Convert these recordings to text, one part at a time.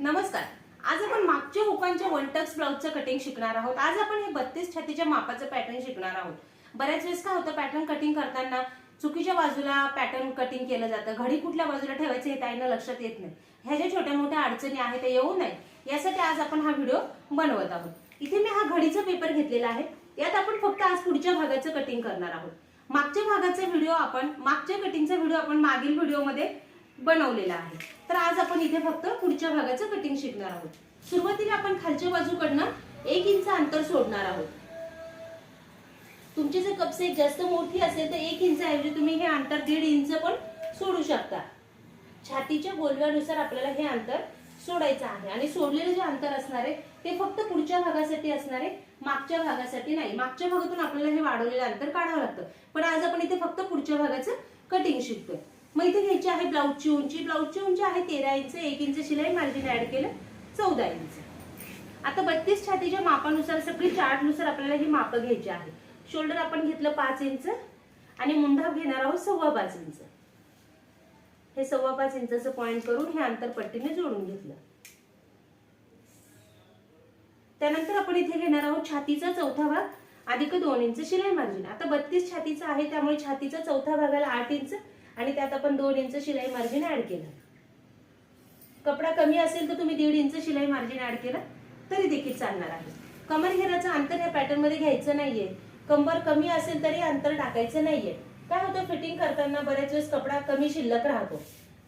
नमस्कार. आज आपण मागच्या हुकांच्या वन टक्स ब्लाउजचं कटिंग शिकणार आहोत. आज आपण हे बत्तीस छातीच्या मापाचं पॅटर्न शिकणार आहोत. बऱ्याच वेळेस काय होतं पॅटर्न कटिंग करताना चुकीच्या बाजूला पॅटर्न कटिंग केलं जातं. घडी कुठल्या बाजूला ठेवायचं हे ताईंना लक्षात येत नाही. ह्या ज्या छोट्या मोठ्या अडचणी आहेत त्या येऊ नये. यासाठी आज आपण हा व्हिडिओ बनवत आहोत. इथे मी हा घडीचा पेपर घेतलेला आहे. यात आपण फक्त आज पुढच्या भागाचं कटिंग करणार आहोत. मागच्या भागाचा व्हिडिओ आपण मागच्या कटिंगचा व्हिडिओ आपण मागील व्हिडिओमध्ये बनवलेला आहे. तर आज आपण इथे फक्त पुढच्या भागाचं कटिंग शिकणार आहोत. सुरुवातीला आपण खालच्या बाजूकडनं एक इंच अंतर सोडणार आहोत. तुमची जर कपसे जास्त मोठी असेल तर एक इंच ऐवजी तुम्ही हे अंतर दीड इंच पण सोडू शकता. छातीच्या गोलव्यानुसार आपल्याला हे अंतर सोडायचं आहे. आणि सोडलेलं जे अंतर असणार आहे ते फक्त पुढच्या भागासाठी असणार आहे मागच्या भागासाठी नाही. मागच्या भागातून आपल्याला हे वाढवलेलं अंतर काढावं लागतं. पण आज आपण इथे फक्त पुढच्या भागाचं कटिंग शिकतोय. मग इथे घ्यायची आहे ब्लाऊजची उंची. ब्लाऊजची उंची आहे तेरा इंच एक इंच शिलाई मार्जिन ऍड केलं चौदा इंच. आता बत्तीस छातीच्या मापानुसार सगळी चार्टनुसार आपल्याला ही मापं घ्यायची आहे. शोल्डर आपण घेतलं पाच इंच आणि मुंढा घेणार आहोत सव्वा पाच इंच. हे सव्वा पाच इंचाचं पॉइंट करून हे अंतर पट्टीने जोडून घेतलं. त्यानंतर आपण इथे घेणार आहोत छातीचा चौथा भाग अधिक दोन इंच शिलाई मार्जिन आता बत्तीस छातीचा आहे त्यामुळे छातीचा चौथा भागाला आठ इंच आणि त्यात आपण दोन इंच शिलाई मार्जिन ऍड केलं. कपडा कमी असेल तर तुम्ही दीड इंच शिलाई मार्जिन ऍड केलं तरी देखील चालणार आहे. कमर घेराचं अंतर ह्या पॅटर्नमध्ये घ्यायचं नाहीये. कंबर कमी असेल तरी अंतर टाकायचं नाहीये. काय होतं फिटिंग करताना बऱ्याच वेळेस कपडा कमी शिल्लक राहतो.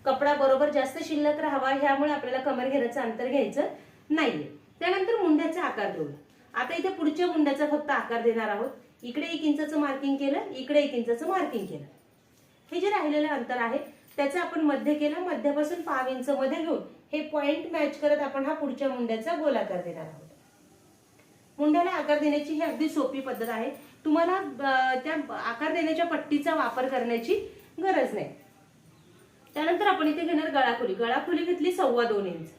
कपडा बरोबर जास्त शिल्लक राहावा ह्यामुळे आपल्याला कमर घेराचं अंतर घ्यायचं नाहीये. त्यानंतर मुंड्याचा आकार देऊ आता इथे पुढच्या मुंड्याचा फक्त आकार देणार आहोत. इकडे एक इंचाचं मार्किंग केलं इकडे एक इंचाचं मार्किंग केलं. हे जे राहिलेलं अंतर आहे त्याचं आपण मध्य केलं मध्यापासून पाव इंच मध्ये घेऊन हे पॉइंट मॅच करत आपण हा पुढच्या मुंड्याचा गोलाकार देणार आहोत. मुंड्याला आकार देण्याची ही अगदी सोपी पद्धत आहे. तुम्हाला त्या आकार देण्याच्या पट्टीचा वापर करण्याची गरज नाही. त्यानंतर आपण इथे घेणार गळाखोली. गळाखोली घेतली सव्वा दोन इंच.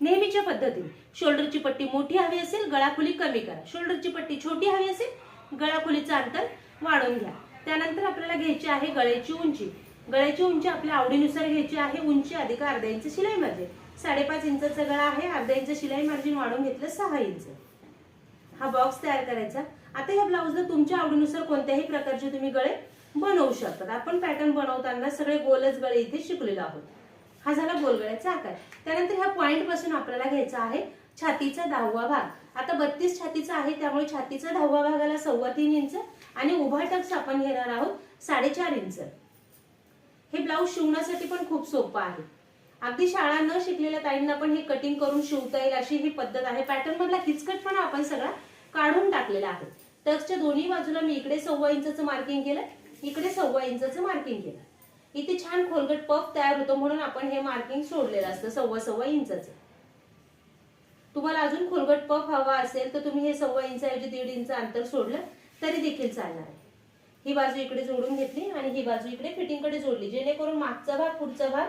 नेहमीच्या पद्धतीने. शोल्डरची पट्टी मोठी हवी असेल गळाखोली कमी करा. शोल्डरची पट्टी छोटी हवी असेल गळाखोलीचं अंतर वाढवून घ्या. त्यानंतर आपल्याला घ्यायची आहे गळ्याची उंची. गळ्याची उंची आपल्या आवडीनुसार घ्यायची आहे. उंची अधिक अर्धा इंच शिलाई मार्जिन. साडेपाच इंचा गळा आहे. अर्धा इंच शिलाई मार्जिन वाढवून घेतलं सहा इंच. हा बॉक्स तयार करायचा. आता या ब्लाऊजला तुमच्या आवडीनुसार कोणत्याही प्रकारचे तुम्ही गळे बनवू शकतात. आपण पॅटर्न बनवताना सगळे गोलच गळे इथे शिकलेलो आहोत. हा झाला गोलगळ्याचा आकार. त्यानंतर ह्या पॉइंटपासून आपल्याला घ्यायचा आहे छातीचा दहावा भाग. आता बत्तीस छातीचा आहे त्यामुळे छातीचा दहावा भागाला सव्वा तीन इंच आणि उभा टक्स आपण घेणार आहोत साडेचार इंच. हे ब्लाऊज शिवण्यासाठी पण खूप सोपं आहे. अगदी शाळा न शिकलेल्या ताईंना पण हे कटिंग करून शिवता येईल अशी ही पद्धत आहे. पॅटर्न मधला किचकटपणा आपण सगळा काढून टाकलेला आहे. टक्सच्या दोन्ही बाजूला मी इकडे सव्वा इंचाचं मार्किंग केलं इकडे सव्वा इंचाचं मार्किंग केलं. इथे छान खोलगट पफ तयार होतो म्हणून आपण हे मार्किंग सोडलेलं असतं सव्वा सव्वा इंचाचं. तुम्हाला अजून खोलगट पफ हवा असेल तर तुम्ही हे सव्वा इंचाऐवजी दीड इंच अंतर सोडलं तरी देखील चालणार आहे. ही बाजू इकडे जोडून घेतली आणि ही बाजू इकडे फिटिंगकडे जोडली. जेणेकरून मागचा भाग पुढचा भाग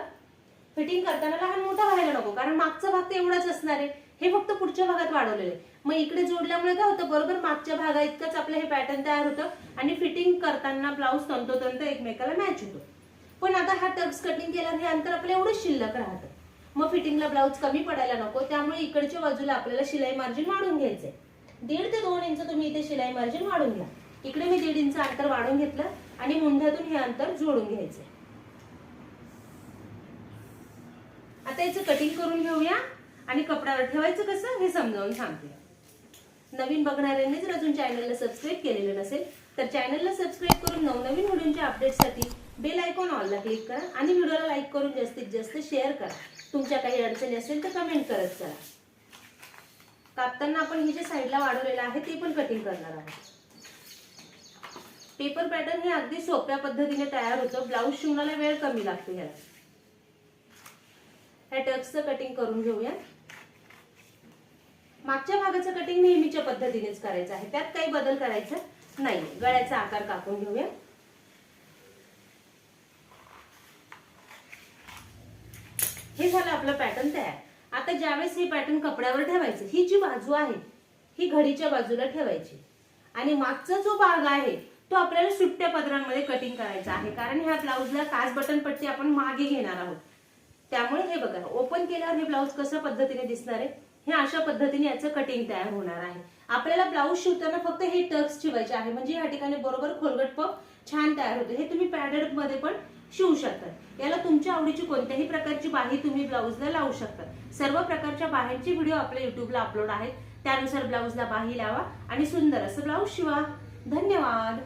फिटिंग करताना लहान मोठा व्हायला नको कारण मागचा भाग तर एवढाच असणार आहे. हे फक्त पुढच्या भागात वाढवलेलं आहे. मग इकडे जोडल्यामुळे काय होतं? बरोबर मागच्या भागा इतकंच आपलं हे पॅटर्न तयार होतं आणि फिटिंग करताना ब्लाऊज तंतोतंत एकमेकाला मॅच होतो. पण आता हा टक्स कटिंग केल्यावर हे अंतर आपलं एवढंच शिल्लक राहतं. मग फिटिंगला ब्लाऊज कमी पडायला नको त्यामुळे इकडच्या बाजूला आपल्याला शिलाई मार्जिन वाढून घ्यायचंय. दीड ते दोन इंच तुम्ही इथे शिलाई मार्जिन वाढून घ्या. इकडे मी दीड इंच अंतर वाढून घेतलं आणि मुंढ्यातून हे अंतर जोडून घ्यायचंय. आता याचं कटिंग करून घेऊया आणि कपड्यावर ठेवायचं कसं हे समजावून सांगते. नवीन बघणाऱ्यांनी जर अजून चॅनलला सबस्क्राईब केलेलं नसेल तर चॅनलला सबस्क्राईब करून नवनवीन व्हिडिओच्या अपडेटसाठी बेल आयकॉन ऑलला क्लिक करा आणि व्हिडिओला लाईक करून जास्तीत जास्त शेअर करा. तुमच्या काही अडचणी असेल तर कमेंट करत चला कापताना आपण हे जे साईडला वाढवलेलं आहे ते पण कटिंग करणार आहोत. पेपर पॅटर्न हे अगदी सोप्या पद्धतीने तयार होतं. ब्लाऊज शिवण्याला वेळ कमी लागतो ह्याला. ह्या टक्सचं कटिंग करून घेऊया मागच्या भागाचं कटिंग नेहमीच्या पद्धतीनेच करायचं आहे. त्यात काही बदल करायचा नाही गळ्याचा आकार कापून घेऊया. हे झालं आपलं पॅटर्न तयार. आता ज्यावेळेस हे पॅटर्न कपड्यावर ठेवायचं ही जी बाजू आहे ही घडीच्या बाजूला ठेवायची. आणि मागचा जो भाग आहे तो आपल्याला सुट्ट्या पदरांमध्ये कटिंग करायचा आहे. कारण ह्या ब्लाऊजला काच बटन पट्टी आपण मागे घेणार आहोत. त्यामुळे हे बघा ओपन केल्यावर हे ब्लाऊज कशा पद्धतीने दिसणार आहे? हे अशा पद्धतीने याचं कटिंग तयार होणार आहे. आपल्याला ब्लाऊज शिवताना फक्त हे टक्स शिवायचे आहे. म्हणजे या ठिकाणी बरोबर खोलगट पप छान तयार होते. हे तुम्ही पॅडर्डमध्ये पण शिवू शकतात याला तुमच्या आवडीची कोणत्याही प्रकारची बाही तुम्ही ब्लाऊजला लावू शकतात सर्व प्रकारच्या बाहेरची व्हिडिओ आपल्या युट्यूबला अपलोड आहेत. त्यानुसार ब्लाऊजला बाही लावा आणि सुंदर असं ब्लाऊज शिवा. धन्यवाद!